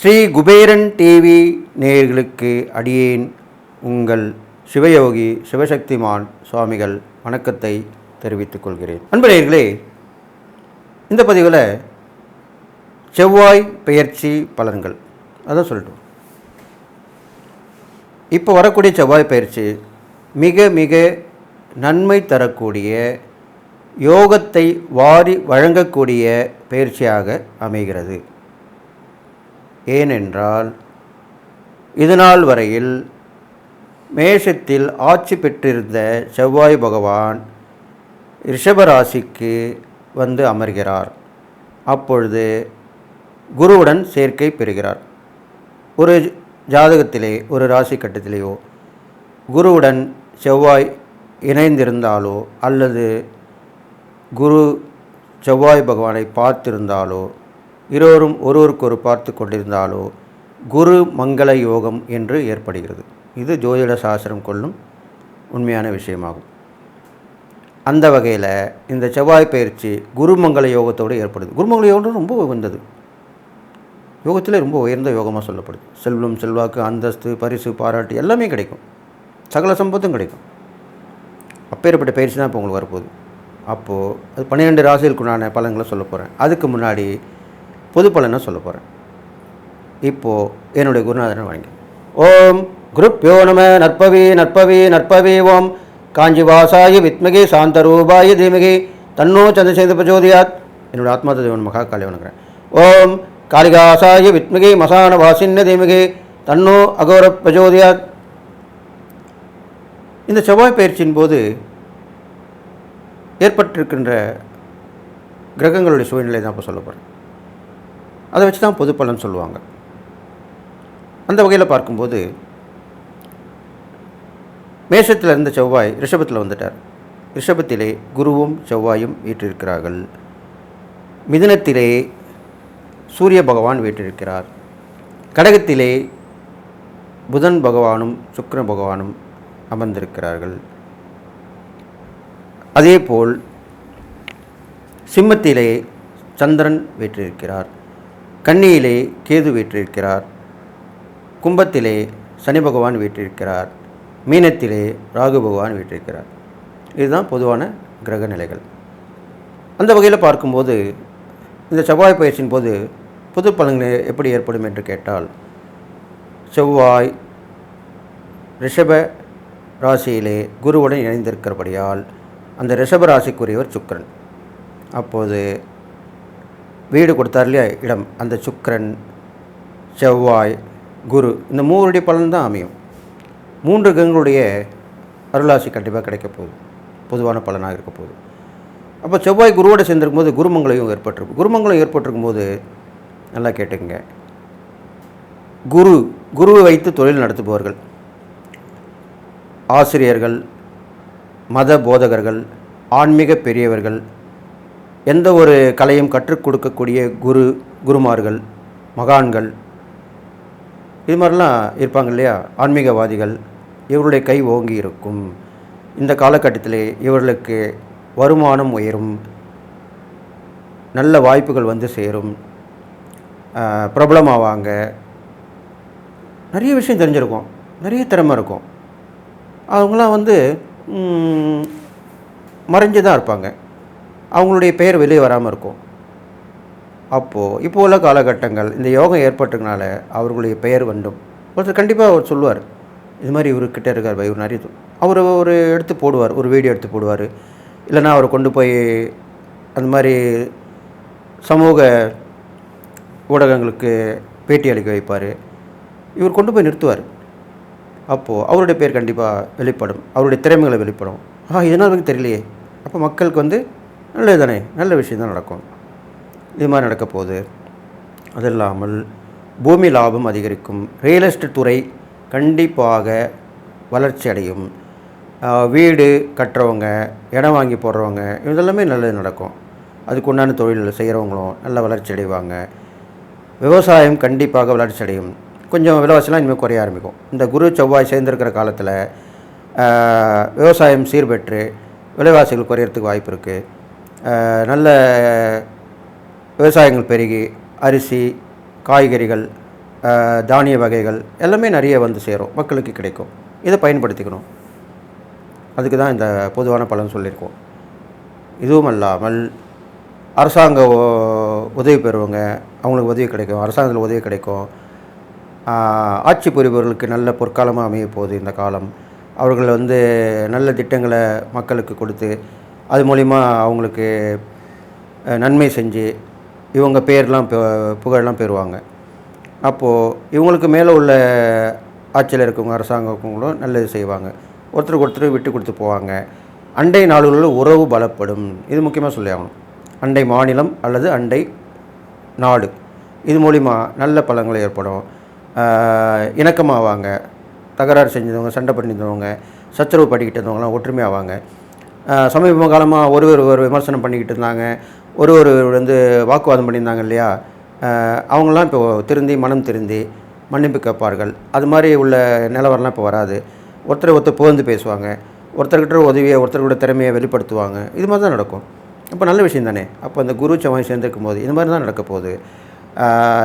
Sri Kuberan TV நேயர்களுக்கு அடியேன் உங்கள் சிவயோகி சிவசக்திமான் சுவாமிகள் வணக்கத்தை தெரிவித்துக் கொள்கிறேன். அன்பு இந்த பதிவில் செவ்வாய் பெயர்ச்சி பலன்கள் அதான் சொல்லட்டும். இப்போ வரக்கூடிய செவ்வாய் பயிற்சி மிக மிக நன்மை தரக்கூடிய யோகத்தை வாரி வழங்கக்கூடிய பயிற்சியாக அமைகிறது. ஏனென்றால் இதுநாள் வரையில் மேஷத்தில் ஆட்சி பெற்றிருந்த செவ்வாய் பகவான் ரிஷபராசிக்கு வந்து அமர்கிறார். அப்பொழுது குருவுடன் சேர்க்கை பெறுகிறார். ஒரு ஜாதகத்திலே ஒரு ராசி கட்டத்திலேயோ குருவுடன் செவ்வாய் இணைந்திருந்தாலோ அல்லது குரு செவ்வாய் பகவானை பார்த்திருந்தாலோ இருவரும் ஒருவருக்கொரு பார்த்து கொண்டிருந்தாலோ குரு மங்கள யோகம் என்று ஏற்படுகிறது. இது ஜோதிட சாஸ்திரம் கொள்ளும் உண்மையான விஷயமாகும். அந்த வகையில் இந்த செவ்வாய் பயிற்சி குருமங்கள யோகத்தோடு ஏற்படுது. குருமங்கள யோகம் ரொம்ப உயர்ந்தது. யோகத்தில் ரொம்ப உயர்ந்த யோகமாக சொல்லப்படுது. செல்வம் செல்வாக்கு அந்தஸ்து பரிசு பாராட்டு எல்லாமே கிடைக்கும். சகல சம்பத்தும் கிடைக்கும். அப்பேற்பட்ட பயிற்சி தான் இப்போ உங்களுக்கு வரப்போகுது. அப்போது அது பன்னிரெண்டு ராசிகளுக்குண்டான பலன்களை சொல்ல போகிறேன் அதுக்கு முன்னாடி பொது பலனை சொல்ல போகிறேன் இப்போது என்னுடைய குருநாதனை வழங்கி ஓம் குருப்யோ நம நற்பவி நற்பவி நற்பவி ஓம். காஞ்சிவாசாய வித்மகி சாந்தரூபாய தீமகி. தன்னோ சந்திரசேத பிரஜோதியாத் என்னோடய ஆத்மா தேவன் மகா காளி வணங்குறேன். ஓம் காளிகாசாய வித்மகி மசான வாசின்ன தீமகி. தன்னோ அகோர பிரஜோதியாத் இந்த செவ்வாய் பயிற்சியின் போது ஏற்பட்டிருக்கின்ற கிரகங்களுடைய சூழ்நிலை தான் இப்போ சொல்ல போகிறேன் அதை வச்சு தான் பொது பலன் சொல்லுவாங்க. அந்த வகையில் பார்க்கும்போது மேஷத்தில் இருந்த செவ்வாய் ரிஷபத்தில் வந்துட்டார். ரிஷபத்திலே குருவும் செவ்வாயும் வீற்றிருக்கிறார்கள். மிதுனத்திலே சூரிய பகவான் வீற்றிருக்கிறார். கடகத்திலே புதன் பகவானும் சுக்கர பகவானும் அமர்ந்திருக்கிறார்கள். அதேபோல் சிம்மத்திலே சந்திரன் வீற்றிருக்கிறார் கன்னியிலே கேது வீற்றிருக்கிறார் கும்பத்திலே சனி பகவான் வீற்றிருக்கிறார் மீனத்திலே ராகு பகவான் வீற்றிருக்கிறார். இதுதான் பொதுவான கிரக நிலைகள். அந்த வகையில் பார்க்கும்போது இந்த செவ்வாய் பயிற்சியின் போது புது பலன்கள் எப்படி ஏற்படும் என்று கேட்டால் செவ்வாய் ரிஷப ராசியிலே குருவுடன் இணைந்திருக்கிறபடியால் அந்த ரிஷபராசிக்குரியவர் சுக்கரன் சுக்கிரன். அப்போது வீடு கொடுத்தார் இல்லையா? இடம். அந்த சுக்கரன் செவ்வாய் குரு இந்த மூவருடைய பலன் தான் அமையும். மூன்று கிரகங்களுடைய அருளாசி கண்டிப்பாக கிடைக்க போகுது. பொதுவான பலனாக இருக்க போகுது. அப்போ செவ்வாய் குருவோடு சேர்ந்திருக்கும் போது குருமங்களையும் ஏற்பட்டிருக்கும் குருமங்கலம் ஏற்பட்டிருக்கும் போது நல்லா கேட்டுங்க குரு குருவை வைத்து தொழில் நடத்துபவர்கள் ஆசிரியர்கள் மத போதகர்கள் ஆன்மீக பெரியவர்கள் எந்த ஒரு கலையும் கற்றுக் கொடுக்கக்கூடிய குரு குருமார்கள் மகான்கள் இது மாதிரிலாம் இருப்பாங்க இல்லையா? ஆன்மீகவாதிகள் இவருடைய கை ஓங்கி இருக்கும். இந்த காலகட்டத்தில் இவர்களுக்கு வருமானம் உயரும். நல்ல வாய்ப்புகள் வந்து சேரும். பிரபலமாவாங்க. நிறைய விஷயம் தெரிஞ்சிருக்கும். நிறைய திறமை இருக்கும். அவங்களாம் வந்து மறைஞ்சு தான் இருப்பாங்க. அவங்களுடைய பெயர் வெளியே வராமல் இருக்கும். அப்போது இப்போ உள்ள காலகட்டங்கள் இந்த யோகம் ஏற்பட்டதுனால அவர்களுடைய பெயர் வேண்டும் ஒருத்தர் கண்டிப்பாக அவர் சொல்லுவார். இது மாதிரி இவர்கிட்ட இருக்கார் பை இவர் நிறைய அவர் ஒரு எடுத்து போடுவார் ஒரு வீடியோ எடுத்து போடுவார். இல்லைன்னா அவரை கொண்டு போய் அந்த மாதிரி சமூக ஊடகங்களுக்கு பேட்டி அளிக்க வைப்பார். இவர் கொண்டு போய் நிறுத்துவார். அப்போது அவருடைய பேர் கண்டிப்பாக வெளிப்படும். அவருடைய திறமைகளை வெளிப்படும். ஆ இதனால் எனக்கு தெரியலையே. அப்போ மக்களுக்கு வந்து நல்லது தானே நல்ல விஷயம் தான் நடக்கும். இது மாதிரி நடக்க போகுது. அது இல்லாமல் பூமி லாபம் அதிகரிக்கும். ரியல் எஸ்டேட் துறை கண்டிப்பாக வளர்ச்சி அடையும். வீடு கட்டுறவங்க இடம் வாங்கி போடுறவங்க இதெல்லாமே நல்லது நடக்கும். அதுக்கு உண்டான தொழில் செய்கிறவங்களும் நல்ல வளர்ச்சி அடைவாங்க. விவசாயம் கண்டிப்பாக வளர்ச்சி அடையும். கொஞ்சம் விலைவாசிலாம் இனிமேல் குறைய ஆரம்பிக்கும். இந்த குரு செவ்வாய் சேர்ந்திருக்கிற காலத்தில் விவசாயம் சீர்பெற்று விலைவாசிகள் குறையறதுக்கு வாய்ப்பு இருக்குது நல்ல விவசாயங்கள் பெருகி அரிசி காய்கறிகள் தானிய வகைகள் எல்லாமே நிறைய வந்து சேரும் மக்களுக்கு கிடைக்கும். இதை பயன்படுத்திக்கணும். அதுக்கு தான் இந்த பொதுவான பலன் சொல்லியிருக்கோம். இதுவும் அல்லாமல் அரசாங்க உதவி பெறுவங்க அவங்களுக்கு உதவி கிடைக்கும் அரசாங்கத்தில் உதவி கிடைக்கும். ஆட்சி புரிபவர்களுக்கு நல்ல பொற்காலமாக அமைய போகுது இந்த காலம். அவர்கள் வந்து நல்ல திட்டங்களை மக்களுக்கு கொடுத்து அது மூலிமா அவங்களுக்கு நன்மை செஞ்சு இவங்க பேர்லாம் புகழெலாம் பெறுவாங்க. அப்போது இவங்களுக்கு மேலே உள்ள ஆட்சியில் இருக்கவங்க அரசாங்கங்களும் நல்லது செய்வாங்க. ஒருத்தருக்கு ஒருத்தர் விட்டு கொடுத்து போவாங்க. அண்டை நாடுகளில் உறவு பலப்படும். இது முக்கியமாக சொல்லி ஆகணும். அண்டை மாநிலம் அல்லது அண்டை நாடு. இது மூலிமா நல்ல பலங்கள் ஏற்படும். இணக்கமாவாங்க. தகராறு செஞ்சவங்க சண்டை பண்ணியிருந்தவங்க சச்சரவு பண்ணிக்கிட்டு இருந்தவங்களாம் ஒற்றுமையாவாங்க. சமீப காலமாக ஒரு ஒரு ஒரு விமர்சனம் பண்ணிக்கிட்டு இருந்தாங்க. ஒரு ஒரு வந்து வாக்குவாதம் பண்ணியிருந்தாங்க இல்லையா? அவங்களாம் இப்போ திருந்தி மனம் திருந்தி மன்னிப்பு கேட்பார்கள். அது மாதிரி உள்ள நிலவரம்லாம் இப்போ வராது. ஒருத்தரை ஒருத்தர் புகழ்ந்து பேசுவாங்க. ஒருத்தர்கிட்ட உதவியை ஒருத்தரோட திறமையை வெளிப்படுத்துவாங்க. இது மாதிரி தான் நடக்கும். அப்போ நல்ல விஷயம் தானே. அப்போ அந்த குரு செவ்வாய் சேர்ந்துருக்கும் போது இது மாதிரி தான் நடக்க போகுது.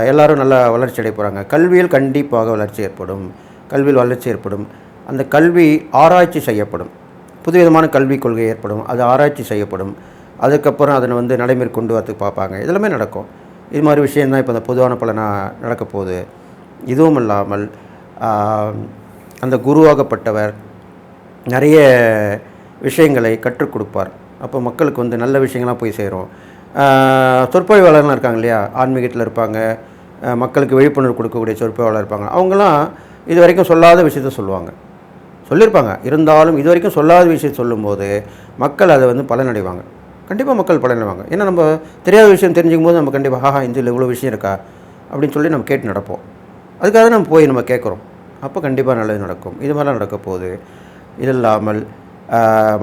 எல்லோரும் நல்லா வளர்ச்சி அடைய போகிறாங்க கல்வியில் கண்டிப்பாக வளர்ச்சி ஏற்படும். கல்வியில் வளர்ச்சி ஏற்படும். அந்த கல்வி ஆராய்ச்சி செய்யப்படும். புதுவிதமான கல்விக் கொள்கை ஏற்படும். அது ஆராய்ச்சி செய்யப்படும். அதுக்கப்புறம் அதனை வந்து நடைமுறை கொண்டு வரதுக்கு பார்ப்பாங்க. இதெல்லாமே நடக்கும். இது மாதிரி விஷயந்தான் இப்போ அந்த பொதுவான பலனாக நடக்க போகுது. இதுவும் இல்லாமல் அந்த குருவாகப்பட்டவர் நிறைய விஷயங்களை கற்றுக் கொடுப்பார். அப்போ மக்களுக்கு வந்து நல்ல விஷயங்கள்லாம் போய் சேரும். சொற்பொழிவாளர்லாம் இருக்காங்க இல்லையா? ஆன்மீகத்தில் இருப்பாங்க. மக்களுக்கு விழிப்புணர்வு கொடுக்கக்கூடிய சொற்பொழிவாளர் இருப்பாங்க. அவங்களாம் இது வரைக்கும் சொல்லாத விஷயத்த சொல்லுவாங்க. சொல்லியிருப்பாங்க. இருந்தாலும் இது வரைக்கும் சொல்லாத விஷயம் சொல்லும்போது மக்கள் அதை வந்து பலனடைவாங்க. கண்டிப்பாக மக்கள் பலனடைவாங்க. ஏன்னா நம்ம தெரியாத விஷயம் தெரிஞ்சுக்கும் போது நம்ம கண்டிப்பாக ஹாஹா இந்தியில் இவ்வளோ விஷயம் இருக்கா? அப்படின்னு சொல்லி நம்ம கேட்டு நடப்போம். அதுக்காக நம்ம போய் நம்ம கேட்குறோம். அப்போ கண்டிப்பாக நல்லது நடக்கும். இது மாதிரிலாம் நடக்க போகுது. இது இல்லாமல்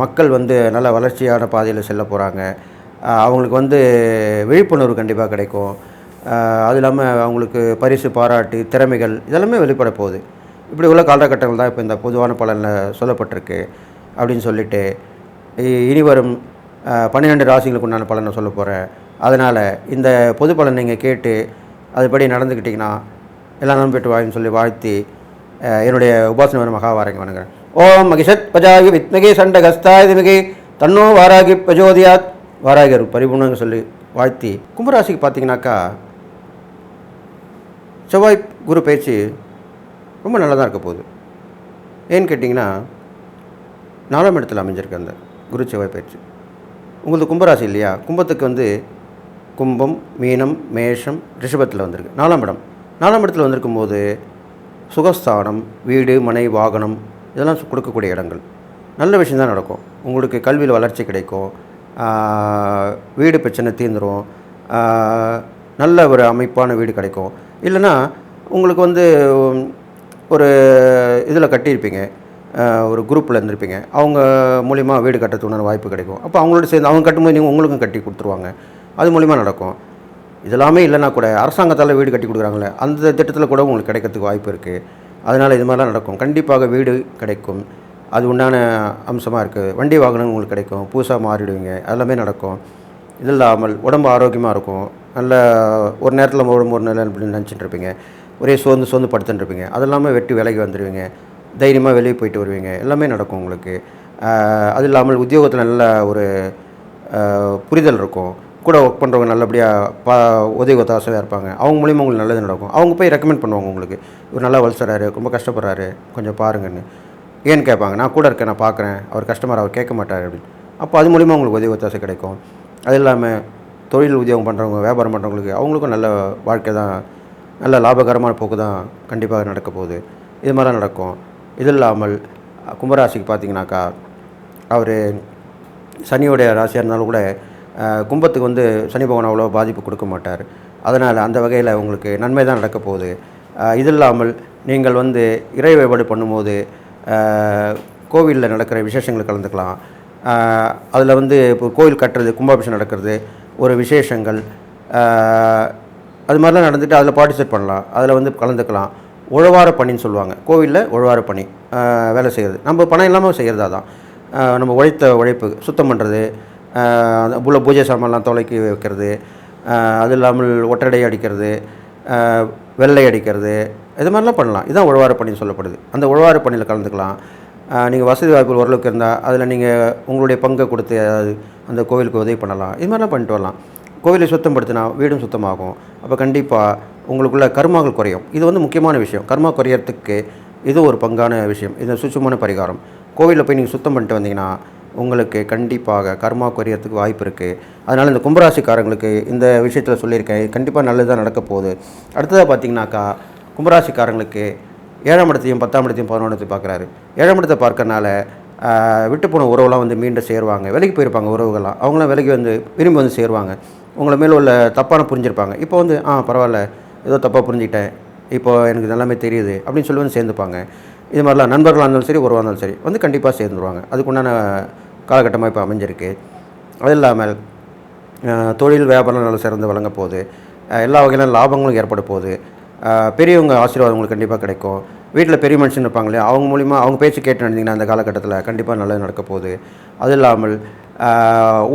மக்கள் வந்து நல்ல வளர்ச்சியான பாதையில் செல்ல போகிறாங்க அவங்களுக்கு வந்து விழிப்புணர்வு கண்டிப்பாக கிடைக்கும். அது இல்லாமல் அவங்களுக்கு பரிசு பாராட்டு திறமைகள் இதெல்லாமே வெளிப்பட போகுது. இப்படி உள்ள காலகட்டங்கள் தான் இப்போ இந்த பொதுவான பலனில் சொல்லப்பட்டிருக்கு அப்படின்னு சொல்லிட்டு இ- இனி வரும் பன்னிரெண்டு ராசிகளுக்கு உண்டான பலனை சொல்ல போகிறேன் அதனால் இந்த பொது பலன் நீங்கள் கேட்டு அதுபடி நடந்துக்கிட்டிங்கன்னா எல்லாம் நலம் பெற்று வாயின்னு சொல்லி வாழ்த்தி என்னுடைய உபாசனை வரும் மகாவாரங்க வணங்குறேன். ஓம் மகிஷத் பஜாகி வித்மகி சண்ட தன்னோ வாராகி பிரஜோதியாத். வாராகர் பரிபூர்ணங்க சொல்லி வாழ்த்தி கும்பராசிக்கு பார்த்தீங்கன்னாக்கா செவ்வாய் குரு பயிற்சி ரொம்ப நல்லா தான் இருக்க போகுது. ஏன்னு கேட்டிங்கன்னா நாலாம் இடத்துல அமைஞ்சிருக்கு அந்த குரு செவ்வாய் பயிற்சி. உங்களுக்கு கும்பராசி இல்லையா? கும்பத்துக்கு வந்து கும்பம் மீனம் மேஷம் ரிஷபத்தில் வந்திருக்கு. நாலாம் இடம். நாலாம் இடத்துல வந்திருக்கும் போது சுகஸ்தானம் வீடு மனை வாகனம் இதெல்லாம் கொடுக்கக்கூடிய இடங்கள். நல்ல விஷயம் தான் நடக்கும். உங்களுக்கு கல்வியில் வளர்ச்சி கிடைக்கும். வீடு பிரச்சனை தீர்ந்துடும் நல்ல ஒரு அமைப்பான வீடு கிடைக்கும். இல்லைன்னா உங்களுக்கு வந்து ஒரு இதில் கட்டியிருப்பீங்க. ஒரு குரூப்பில் இருந்திருப்பீங்க. அவங்க மூலிமா வீடு கட்டுறதுக்கான வாய்ப்பு கிடைக்கும். அப்போ அவங்களோட சேர்ந்து அவங்க கட்டும்போது நீங்கள் உங்களுக்கும் கட்டி கொடுத்துருவாங்க. அது மூலிமா நடக்கும். இதெல்லாமே இல்லைன்னா கூட அரசாங்கத்தால் வீடு கட்டி கொடுக்குறாங்களே அந்த திட்டத்தில் கூட உங்களுக்கு கிடைக்கிறதுக்கு வாய்ப்பு இருக்குது. அதனால் இது மாதிரிலாம் நடக்கும். கண்டிப்பாக வீடு கிடைக்கும். அது உண்டான அம்சமாக இருக்குது வண்டி வாகனம் உங்களுக்கு கிடைக்கும். புதுசாக மாறிடுவீங்க. எல்லாமே நடக்கும். இது இல்லாமல் உடம்பு ஆரோக்கியமாக இருக்கும். நல்ல ஒரு நேரத்தில் உடம்பு ஒரு நேரம் அப்படின்னு நினச்சிட்டு இருப்பீங்க. ஒரே சோர்ந்து சோர்ந்து படுத்துட்டு இருப்பீங்க. இல்லாமல் வெட்டி விலகி வந்துடுவீங்க தைரியமாக வெளியே போயிட்டு வருவீங்க. எல்லாமே நடக்கும் உங்களுக்கு. அது இல்லாமல் உத்தியோகத்தில் நல்ல ஒரு புரிதல் இருக்கும். கூட ஒர்க் பண்ணுறவங்க நல்லபடியாக பா உதவி ஒத்தாசையாக இருப்பாங்க. அவங்க மூலியமாக உங்களுக்கு நல்லது நடக்கும். அவங்க போய் ரெக்கமெண்ட் பண்ணுவாங்க உங்களுக்கு. இவர் நல்லா வளர்த்துறாரு. ரொம்ப கஷ்டப்படுறாரு. கொஞ்சம் பாருங்கன்னு. ஏன்னு கேட்பாங்க நான் கூட இருக்கேன் நான் பார்க்குறேன். அவர் கஸ்டமர் அவர் கேட்க மாட்டார் அப்படின்னு. அப்போ அது மூலிமா உங்களுக்கு உதவி ஒத்தாசை கிடைக்கும். அது இல்லாமல் தொழில் உத்தியோகம் பண்ணுறவங்க வியாபாரம் பண்ணுறவங்களுக்கு அவங்களுக்கும் நல்ல வாழ்க்கை தான் நல்ல லாபகரமான போக்கு தான் கண்டிப்பாக நடக்க போகுது. இது மாதிரிலாம் நடக்கும். இது இல்லாமல் கும்பராசிக்கு பார்த்தீங்கன்னாக்கா அவர் சனியோடைய ராசியாக இருந்தாலும் கூட கும்பத்துக்கு வந்து சனி பகவான் அவ்வளோ பாதிப்பு கொடுக்க மாட்டார். அதனால் அந்த வகையில் உங்களுக்கு நன்மை தான் நடக்க போகுது. இது இல்லாமல் நீங்கள் வந்து இறை வழிபாடு பண்ணும்போது கோவிலில் நடக்கிற விசேஷங்கள் கலந்துக்கலாம். அதில் வந்து இப்போ கோவில் கட்டுறது கும்பாபிஷேகம் நடக்கிறது ஒரு விசேஷங்கள். அது மாதிரிலாம் நடந்துட்டு அதில் பார்ட்டிசிபேட் பண்ணலாம். அதில் வந்து கலந்துக்கலாம். உழவார பணின்னு சொல்லுவாங்க. கோவிலில் உழவார பணி வேலை செய்கிறது நம்ம பணம் இல்லாமல் செய்கிறதா தான். நம்ம உழைத்த உழைப்பு சுத்தம் பண்ணுறது ஆஹ் உள்ள பூஜை சாமான்லாம் தொலைக்கி வைக்கிறது அது இல்லாமல் ஒட்டடை அடிக்கிறது வெள்ளை அடிக்கிறது இது மாதிரிலாம் பண்ணலாம். இதுதான் உழவார பணின்னு சொல்லப்படுது. அந்த உழவார பணியில் கலந்துக்கலாம். நீங்கள் வசதி வாய்ப்புகள் ஓரளவுக்கு இருந்தால் அதில் நீங்கள் உங்களுடைய பங்கை கொடுத்து அந்த கோவிலுக்கு உதவி பண்ணலாம். இது மாதிரிலாம் பண்ணிட்டு வரலாம். கோவிலை சுத்தப்படுத்தினா வீடும் சுத்தமாகும். அப்போ கண்டிப்பாக உங்களுக்குள்ள கர்மாக்கள் குறையும். இது வந்து முக்கியமான விஷயம். கர்மா குறையறதுக்கு இது ஒரு பங்கான விஷயம். இது சுச்சமான பரிகாரம். கோவிலில் போய் நீங்கள் சுத்தம் பண்ணிட்டு வந்தீங்கன்னா உங்களுக்கு கண்டிப்பாக கர்மா குறையறதுக்கு வாய்ப்பு இருக்குது அதனால் இந்த கும்பராசிக்காரங்களுக்கு இந்த விஷயத்தில் சொல்லியிருக்கேன். கண்டிப்பாக நல்லதாக நடக்க போகுது. அடுத்ததாக பார்த்தீங்கன்னாக்கா கும்பராசிக்காரங்களுக்கு ஏழாம் இடத்தையும் பத்தாம் இடத்தையும் பதினொன்றத்தையும் பார்க்குறாரு ஏழாம் இடத்தை பார்க்கறனால விட்டு போன உறவுலாம் வந்து மீண்டும் சேருவாங்க. விலைக்கு போயிருப்பாங்க உறவுகள்லாம். அவங்களாம் விலைக்கு வந்து விரும்பி வந்து சேருவாங்க. உங்களை மேலே உள்ள தப்பான புரிஞ்சிருப்பாங்க. இப்போ வந்து ஆ பரவாயில்ல. ஏதோ தப்பாக புரிஞ்சுக்கிட்டேன். இப்போ எனக்கு இது எல்லாமே தெரியுது. அப்படின்னு சொல்லி வந்து சேர்ந்துப்பாங்க. இது மாதிரிலாம் நண்பர்களாக இருந்தாலும் சரி உறவாக இருந்தாலும் சரி வந்து கண்டிப்பாக சேர்ந்துருவாங்க. அதுக்குண்டான காலகட்டமாக இப்போ அமைஞ்சிருக்கு. அது இல்லாமல் தொழில் வியாபாரம் நல்ல சிறந்து வழங்க போகுது. எல்லா வகையிலும் லாபங்களும் ஏற்பட போகுது. பெரியவங்க ஆசீர்வாதம் உங்களுக்கு கண்டிப்பாக கிடைக்கும். வீட்டில் பெரிய மனுஷன் இருப்பாங்களே அவங்க மூலிமா அவங்க பேச்சு கேட்டு நடந்தீங்கன்னா அந்த காலகட்டத்தில் கண்டிப்பாக நல்லது நடக்க போகுது. அது இல்லாமல்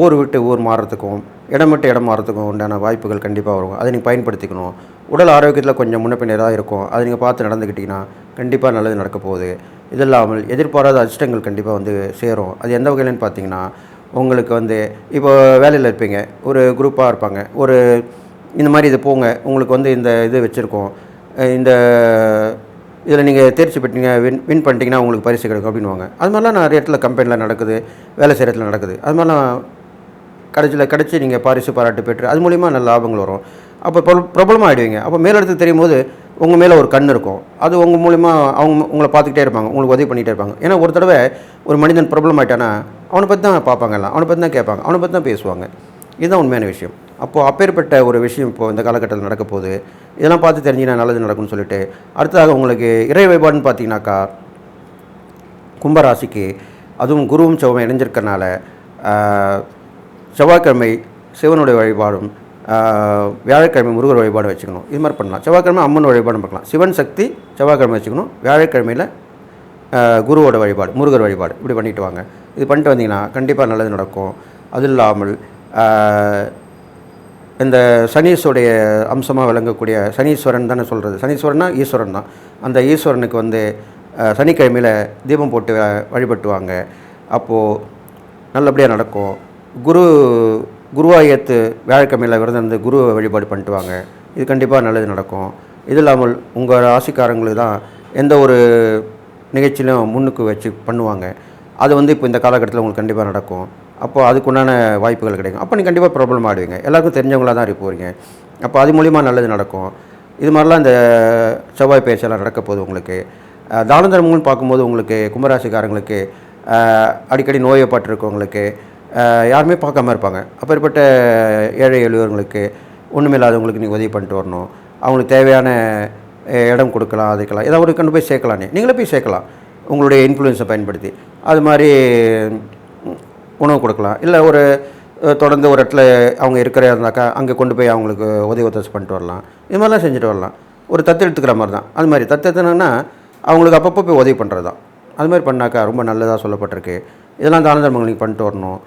ஊர் விட்டு ஊர் மாறுறதுக்கும் இடம் விட்டு இடம் மாறுறதுக்கும் உண்டான வாய்ப்புகள் கண்டிப்பாக வரும். அதை நீங்கள் பயன்படுத்திக்கணும். உடல் ஆரோக்கியத்தில் கொஞ்சம் முன்ன பின்ன இருக்கும். அதை நீங்கள் பார்த்து நடந்துக்கிட்டிங்கன்னா கண்டிப்பாக நல்லது நடக்க போகுது. இது இல்லாமல் எதிர்பாராத அதிர்ஷ்டங்கள் கண்டிப்பாக வந்து சேரும். அது எந்த வகையிலன்னு பார்த்தீங்கன்னா உங்களுக்கு வந்து இப்போ வேலையில் இருப்பீங்க. ஒரு குரூப்பாக இருப்பாங்க. ஒரு இந்த மாதிரி இது போங்க. உங்களுக்கு வந்து இந்த இது வச்சுருக்கோம். இந்த இதில் நீங்கள் தேர்ச்சி பெற்றீங்க வின் வின் பண்ணிட்டீங்கன்னா உங்களுக்கு பரிசு கிடைக்கும் அப்படின்வாங்க அது மாதிரிலாம் நிறைய இடத்துல கம்பெனியில் நடக்குது. வேலை செய்கிற இடத்துல நடக்குது. அது மாதிரிலாம் கடைசியில் கிடச்சி நீங்கள் பரிசு பாராட்டு பெற்று அது மூலிமா நல்ல லாபங்கள் வரும். அப்போ பிரபலமாக ஆகிடுவீங்க அப்போ மேலிடத்துக்கு தெரியும் போது உங்கள் மேலே ஒரு கண் இருக்கும். அது உங்கள் மூலிமா அவங்க உங்களை பார்த்துக்கிட்டே இருப்பாங்க. உங்களுக்கு உதவி பண்ணிகிட்டே இருப்பாங்க. ஏன்னா ஒரு தடவை ஒரு மனிதன் ப்ராப்ளம் ஆகிட்டானா அவனை பற்றி தான் பார்ப்பாங்க எல்லாம் அவனை பற்றி தான் கேட்பாங்க. அவனை பற்றி தான் பேசுவாங்க. இதுதான் உண்மையான விஷயம். அப்போது அப்பேற்பட்ட ஒரு விஷயம் இப்போது இந்த காலகட்டத்தில் நடக்க போகுது இதெல்லாம் பார்த்து தெரிஞ்சுனா நல்லது நடக்கும்னு சொல்லிட்டு அடுத்ததாக உங்களுக்கு இறை வழிபாடுன்னு பார்த்தீங்கன்னாக்கா கும்பராசிக்கு அதுவும் குருவும் செவ்வாய் இணைஞ்சிருக்கனால செவ்வாய்க்கிழமை சிவனுடைய வழிபாடும் வியாழக்கிழமை முருகர் வழிபாடு வச்சுக்கணும். இது மாதிரி பண்ணலாம். செவ்வாய்க்கிழமை அம்மன் வழிபாடு பார்க்கலாம் சிவன் சக்தி செவ்வாய்க்கிழமை வச்சுக்கணும். வியாழக்கிழமையில் குருவோட வழிபாடு முருகர் வழிபாடு. இப்படி பண்ணிட்டு வாங்க. இது பண்ணிட்டு வந்தீங்கன்னா கண்டிப்பாக நல்லது நடக்கும். அது இல்லாமல் இந்த சனீஸ்வருடைய அம்சமாக விளங்கக்கூடிய சனீஸ்வரன் தானே சொல்கிறது சனீஸ்வரன்னா ஈஸ்வரன் தான். அந்த ஈஸ்வரனுக்கு வந்து சனிக்கிழமையில் தீபம் போட்டு வ- வழிபட்டுவாங்க. அப்போது நல்லபடியாக நடக்கும். குரு குருவாய் ஏற்று வியாழக்கிழமையில் விரதம் இருந்து குரு வழிபாடு பண்ணிட்டு வாங்க. இது கண்டிப்பாக நல்லது நடக்கும். இது இல்லாமல் உங்கள் ராசிக்காரங்களுக்கு தான் எந்த ஒரு நிகழ்ச்சியிலும் முன்னுக்கு வச்சு பண்ணுவாங்க. அது வந்து இப்போ இந்த காலகட்டத்தில் உங்களுக்கு கண்டிப்பாக நடக்கும். அப்போ அதுக்குண்டான வாய்ப்புகள் கிடைக்கும். அப்போ நீங்கள் கண்டிப்பாக ப்ராப்ளம் ஆடுவீங்க. எல்லாருக்கும் தெரிஞ்சவங்களாக தான் இருக்க போகிறீங்க அப்போ அது மூலிமா நல்லது நடக்கும். இது மாதிரிலாம் இந்த செவ்வாய் பயிற்சியெல்லாம் நடக்க போகுது உங்களுக்கு. அஹ், தான தர்மங்கள்னு பார்க்கும்போது உங்களுக்கு கும்பராசிக்காரங்களுக்கு அடிக்கடி நோயப்பட்டிருக்கவங்களுக்கு யாருமே பார்க்காம இருப்பாங்க. அப்பேற்பட்ட ஏழை எளியவர்களுக்கு ஒன்றுமில்லாதவங்களுக்கு நீங்கள் உதவி பண்ணிட்டு வரணும். அவங்களுக்கு தேவையான இடம் கொடுக்கலாம் அதுக்கெல்லாம் ஏதாவது ஒரு கொண்டு போய் சேர்க்கலாம் நீங்களே போய் சேர்க்கலாம். உங்களுடைய இன்ஃப்ளூயன்ஸை பயன்படுத்தி. அது மாதிரி உணவு கொடுக்கலாம். இல்லை ஒரு தொடர்ந்து ஒரு இடத்துல அவங்க இருக்கிற இருந்தாக்கா அங்கே கொண்டு போய் அவங்களுக்கு உதவி ஒத்தாசை பண்ணிட்டு வரலாம். இது மாதிரிலாம் செஞ்சுட்டு வரலாம். ஒரு தத்து எடுத்துக்கிற மாதிரி தான். அது மாதிரி தத்து எடுத்துனோன்னா அவங்களுக்கு அப்பப்போ போய் உதவி பண்ணுறது தான். அது மாதிரி பண்ணாக்கா ரொம்ப நல்லதாக சொல்லப்பட்டிருக்கு. இதெல்லாம் தான தர்மங்கள் நீங்கள் பண்ணிட்டு வரணும்.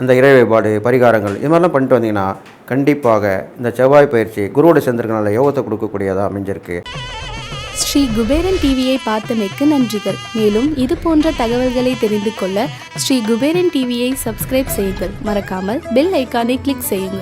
அந்த இறை வழிபாடு பரிகாரங்கள் இது மாதிரிலாம் பண்ணிட்டு வந்தீங்கன்னா கண்டிப்பாக இந்த செவ்வாய் பயிற்சி குருவோட சேர்ந்திருக்கனால யோகத்தை கொடுக்கக்கூடியதாக அமைஞ்சிருக்கு. ஸ்ரீ குபேரன் டிவியை பார்த்தமைக்கு நன்றிகள். மேலும் இது போன்ற தகவல்களை தெரிந்து கொள்ள ஸ்ரீ குபேரன் டிவியை சப்ஸ்கிரைப் செய்யுங்கள். மறக்காமல் பெல் ஐக்கானை கிளிக் செய்யுங்கள்.